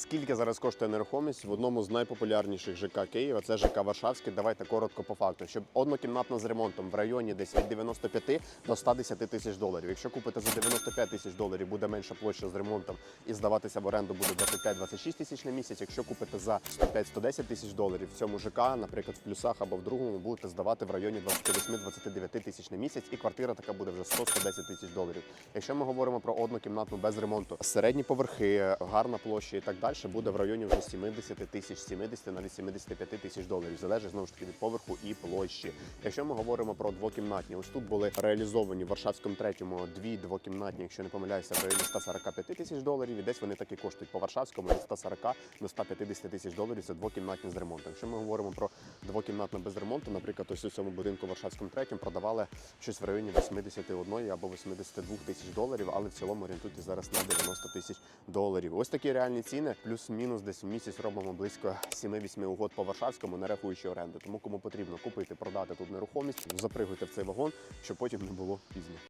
Скільки зараз коштує нерухомість в одному з найпопулярніших ЖК Києва? Це ЖК Варшавський. Давайте коротко по факту. Щоб однокімнатна з ремонтом в районі десь від 95 до 110 тисяч доларів. Якщо купите за 95 тисяч доларів, буде менша площа з ремонтом і здаватися в оренду буде 25-26 тисяч на місяць. Якщо купите за 105-110 тисяч доларів, в цьому ЖК, наприклад, в плюсах або в другому, будете здавати в районі 28-29 тисяч на місяць, і квартира така буде вже 100-110 тисяч доларів. Якщо ми говоримо про однокімнатну без ремонту, середні поверхи, гарна площа і так далі, буде в районі вже 70 тисяч, 70 навіть 75 тисяч доларів. Залежить знову ж таки від поверху і площі. Якщо ми говоримо про двокімнатні, ось тут були реалізовані в Варшавському третьому дві двокімнатні, якщо не помиляюся, в районі 145 тисяч доларів. І десь вони таки коштують по Варшавському від 140 до 150 тисяч доларів. Це двокімнатні з ремонтом. Якщо ми говоримо про двокімнатну без ремонту, наприклад, ось у цьому будинку Варшавському третьому продавали щось в районі 81 або 82 тисяч доларів, але в цілому орієнтуйте зараз на 90 тисяч доларів. Ось такі реальні ціни, плюс-мінус десь в місяць робимо близько 7-8 угод по Варшавському, не рахуючи оренду. Тому кому потрібно купити, продати тут нерухомість, запригуйте в цей вагон, щоб потім не було пізно.